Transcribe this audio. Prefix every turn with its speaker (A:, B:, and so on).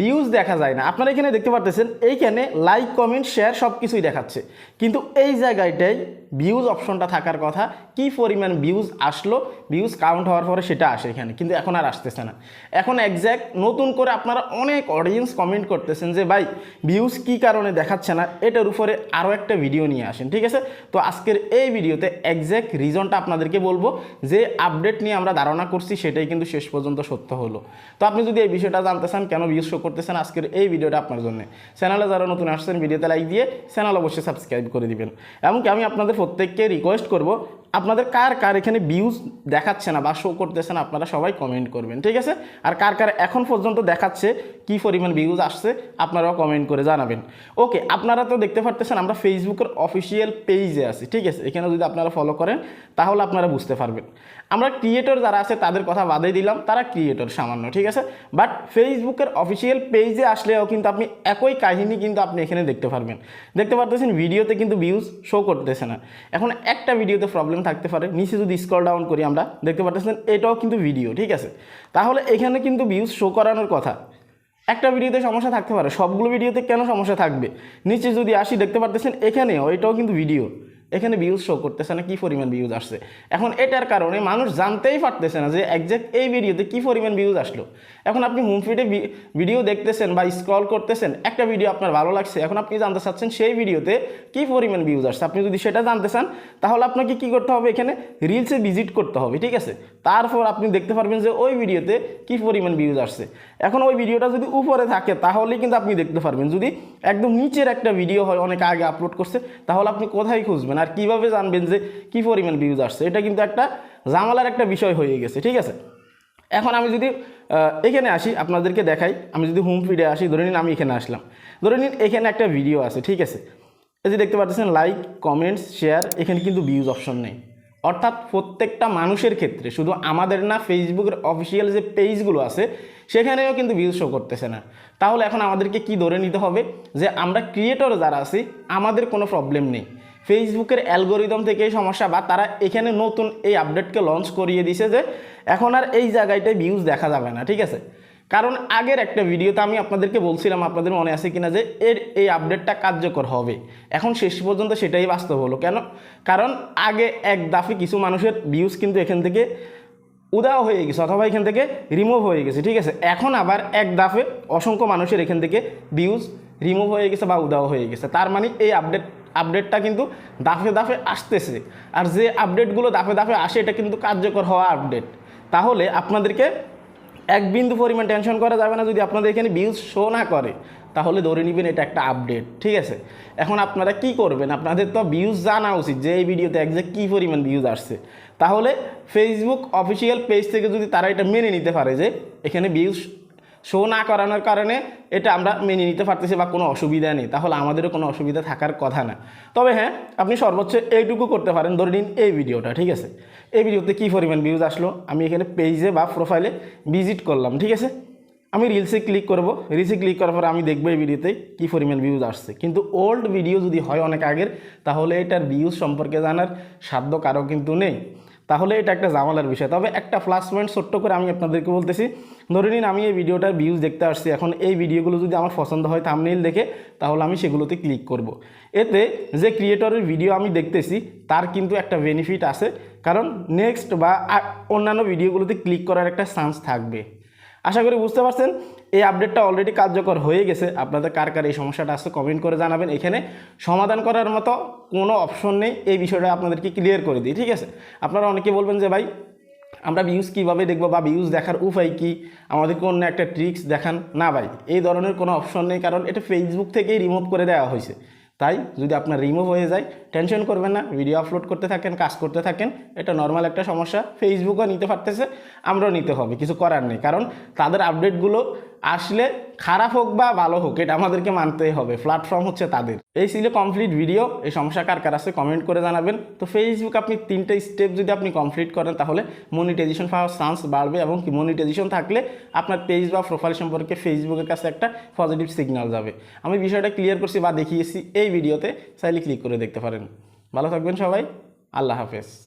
A: Views দেখা যায় না। আপনারা এখানে দেখতে পারতেছেন, এইখানে লাইক কমেন্ট শেয়ার সব কিছুই দেখাচ্ছে। কিন্তু এই জায়গাটায় ভিউজ অপশনটা থাকার কথা, কি পরিমাণ ভিউজ আসলো ভিউজ কাউন্ট হওয়ার পরে সেটা আসে এখানে, কিন্তু এখন আর আসতেছে না। এখন একজ্যাক্ট নতুন করে আপনারা অনেক অডিয়েন্স কমেন্ট করতেছেন যে, ভাই ভিউজ কি কারণে দেখাচ্ছে না? এটার উপরে আরও একটা ভিডিও নিয়ে আসেন, ঠিক আছে? তো আজকের এই ভিডিওতে একজ্যাক্ট রিজনটা আপনাদেরকে বলব যে আপডেট নিয়ে আমরা ধারণা করছি, সেটাই কিন্তু শেষ পর্যন্ত সত্য হলো। তো আপনি যদি এই বিষয়টা জানতে চান, কেন ভিউজ করতেছেন আজকের এই ভিডিওটা আপনার জন্য। চ্যানেলে যারা নতুন আসছেন, ভিডিওতে লাইক দিয়ে চ্যানেল অবশ্যই সাবস্ক্রাইব করে দিবেন। এমনকি আমি আপনাদের প্রত্যেককে রিকোয়েস্ট করব আপনাদের কার কার এখানে ভিউজ দেখাচ্ছে না বা শো করতেছে না, আপনারা সবাই কমেন্ট করবেন, ঠিক আছে? আর কার কার এখন পর্যন্ত দেখাচ্ছে, কি পরিমাণ ভিউজ আসছে, আপনারাও কমেন্ট করে জানাবেন। ওকে আপনারা তো দেখতে পারতেছেন, আমরা ফেসবুকের অফিসিয়াল পেজে আছি, ঠিক আছে? এখানে যদি আপনারা ফলো করেন, তাহলে আপনারা বুঝতে পারবেন। আমরা ক্রিয়েটর যারা আছে, তাদের কথা বাদে দিলাম, তারা ক্রিয়েটর সামান্য, ঠিক আছে? বাট ফেসবুকের অফিসিয়াল পেজে আসলেও কিন্তু আপনি একই কাহিনী কিন্তু আপনি এখানে দেখতে পারবেন। দেখতে পারতেছেন ভিডিওতে কিন্তু ভিউজ শো করতেছে না। এখন একটা ভিডিওতে প্রবলেম থাকতে পারে। নিচে যদি স্ক্রল ডাউন করি আমরা, দেখতে পারতেছেন এটাও কিন্তু ভিডিও ঠিক আছে? তাহলে এখানে কিন্তু ভিউজ শো করানোর কথা। একটা ভিডিওতে সমস্যা থাকতে পারে, সবগুলো ভিডিওতে কেন সমস্যা থাকবে? নিচে যদি আসি, দেখতে পারতেছেন এখানেও এটাও কিন্তু ভিডিও এখানে ভিউজ শো করতেছে না, কী পরিমাণ ভিউজ আসছে? এখন এটার কারণে মানুষ জানতেই পারতেছে না যে একজ্যাক্ট এই ভিডিওতে কী পরিমাণ ভিউজ আসলো। এখন আপনি হোম ফিডে ভিডিও দেখতেছেন বা স্ক্রল করতেছেন, একটা ভিডিও আপনার ভালো লাগছে, এখন আপনি জানতে চাচ্ছেন সেই ভিডিওতে কী পরিমাণ ভিউজ আসছে। আপনি যদি সেটা জানতে চান, তাহলে আপনাকে কী করতে হবে এখানে? রিলসে ভিজিট করতে হবে, ঠিক আছে? তারপর আপনি দেখতে পারবেন যে ওই ভিডিওতে কী পরিমাণ ভিউজ আসছে। এখন ওই ভিডিওটা যদি উপরে থাকে তাহলেই কিন্তু আপনি দেখতে পারবেন। যদি একদম নিচের একটা ভিডিও হয়, অনেক আগে আপলোড করছে, তাহলে আপনি কোথায় খুঁজবেন? আর কীভাবে জানবেন যে কী পরিমাণ ভিউজ আসছে? এটা কিন্তু একটা জামালার একটা বিষয় হয়ে গেছে, ঠিক আছে? এখন আমি যদি এখানে আসি, আপনাদেরকে দেখাই। আমি যদি হোম ফিডে আসি, ধরে নিন আমি এখানে আসলাম। ধরে নিন এখানে একটা ভিডিও আছে, ঠিক আছে? এই যে দেখতে পাচ্ছেন লাইক কমেন্টস শেয়ার এখানে কিন্তু ভিউজ অপশন নেই। অর্থাৎ প্রত্যেকটা মানুষের ক্ষেত্রে, শুধু আমাদের না ফেসবুকের অফিসিয়াল যে পেজগুলো আছে, সেখানেও কিন্তু ভিউজ শো করতেছে না। তাহলে এখন আমাদেরকে কি ধরে নিতে হবে? যে আমরা ক্রিয়েটর যারা আছি, আমাদের কোনো প্রবলেম নেই। ফেসবুকের অ্যালগোরিদম থেকে এই সমস্যা বা তারা এখানে নতুন এই আপডেটকে লঞ্চ করিয়ে দিছে যে এখন আর এই জায়গাটায় ভিউজ দেখা যাবে না, ঠিক আছে? কারণ আগের একটা ভিডিওতে আমি আপনাদেরকে বলছিলাম, আপনাদের মনে আছে কিনা যে এর এই আপডেটটা কার্যকর হবে? এখন শেষ পর্যন্ত সেটাই বাস্তব হলো। কেন? কারণ আগে এক দাফে কিছু মানুষের ভিউজ কিন্তু এখান থেকে উদাও হয়ে গেছে অথবা এখান থেকে রিমুভ হয়ে গেছে, ঠিক আছে? এখন আবার এক দাফে অসংখ্য মানুষের এখান থেকে ভিউজ রিমুভ হয়ে গেছে বা উদাও হয়ে গেছে। তার মানে এই আপডেট আপডেটটা কিন্তু দাফে দাফে আসতেছে। আর যে আপডেটগুলো দাফে দাফে আসে, এটা কিন্তু কার্যকর হওয়া আপডেট। তাহলে আপনাদেরকে এক বিন্দু পরিমাণ টেনশন করা যাবে না। যদি আপনাদের এখানে ভিউজ শো না করে, তাহলে ধরে নেবেন এটা একটা আপডেট, ঠিক আছে? এখন আপনারা কি করবেন? আপনাদের তো ভিউজ জানা উচিত যে এই ভিডিওতে একজ্যাক্ট কী পরিমাণ ভিউজ আসছে। তাহলে ফেসবুক অফিসিয়াল পেজ থেকে যদি তারা এটা মেনে নিতে পারে যে এখানে ভিউজ শো না করানোর কারণে এটা আমরা মেনে নিতে পারতেছি বা কোনো অসুবিধা নেই। তাহলে আমাদেরও কোনো অসুবিধা থাকার কথা না। তবে হ্যাঁ আপনি সর্বোচ্চ এইটুকু করতে পারেন। ধরে নিন এই ভিডিওটা, ঠিক আছে? এই ভিডিওতে কী পরিমাণ ভিউজ আসলো? আমি এখানে পেজে বা প্রোফাইলে ভিজিট করলাম, ঠিক আছে? আমি রিলসে ক্লিক করব। রিলসে ক্লিক করার পর আমি দেখব এই ভিডিওতে কী পরিমাণ ভিউজ আসছে। কিন্তু ওল্ড ভিডিও যদি হয় অনেক আগের, তাহলে এটার ভিউজ সম্পর্কে জানার সাধ্য কারও কিন্তু নেই। তাহলে এটা একটা জামালার বিষয় তবে একটা প্লাস পয়েন্ট ছোট্ট করে আমি আপনাদেরকে বলতেছি, ধরে নিন আমি এই ভিডিওটার ভিউজ দেখতে আসছি, এখন এই ভিডিওগুলো যদি আমার পছন্দ হয় থামনেইল দেখে, তাহলে আমি সেগুলোতে ক্লিক করব। এতে যে ক্রিয়েটরের ভিডিও আমি দেখতেছি, তার কিন্তু একটা বেনিফিট আছে, কারণ নেক্সট বা অন্যান্য ভিডিওগুলোতে ক্লিক করার একটা চান্স থাকবে আশা করি বুঝতে পারছেন, এই আপডেটটা অলরেডি কার্যকর হয়ে গেছে। আপনাদের কার কার এই সমস্যাটা আসছে কমেন্ট করে জানাবেন। এখানে সমাধান করার মতো কোনো অপশন নেই। এই বিষয়টা আপনাদেরকে ক্লিয়ার করে দিই, ঠিক আছে? আপনারা অনেকে বলবেন যে, ভাই, আমরা ভিউজ কীভাবে দেখব বা ভিউজ দেখার উপায় কী? আমাদেরকে অন্য একটা ট্রিক্স দেখান। না, ভাই, এই ধরনের কোনো অপশন নেই, কারণ এটা ফেসবুক থেকেই রিমুভ করে দেওয়া হয়েছে। তাই যদি আপনার রিমুভ হয়ে যায় টেনশন করবেন না ভিডিও আপলোড করতে থাকেন, কাজ করতে থাকেন, এটা নর্মাল একটা সমস্যা। ফেসবুকও নিতে পারতেছে, আমরাও নিতে হবে, কিছু করার নেই। কারণ তাদের আপডেটগুলো আসলে খারাপ হোক বা ভালো হোক, এটা আমাদেরকে মানতেই হবে। প্ল্যাটফর্ম হচ্ছে তাদের। এই ছিল কমপ্লিট ভিডিও এই সমস্যা কার কার আছে কমেন্ট করে জানাবেন। তো ফেসবুক আপনি তিনটে স্টেপ যদি আপনি কমপ্লিট করেন, তাহলে মনিটাইজেশন পাওয়ার চান্স বাড়বে এবং কি মনিটাইজেশন থাকলে আপনার পেজ বা প্রোফাইল সম্পর্কে ফেসবুকের কাছে একটা পজিটিভ সিগন্যাল যাবে। আমি বিষয়টা ক্লিয়ার করছি বা দেখিয়েছি এই ভিডিওতে চাইলে ক্লিক করে দেখতে পারেন। ভালো থাকবেন সবাই। আল্লাহ হাফেজ।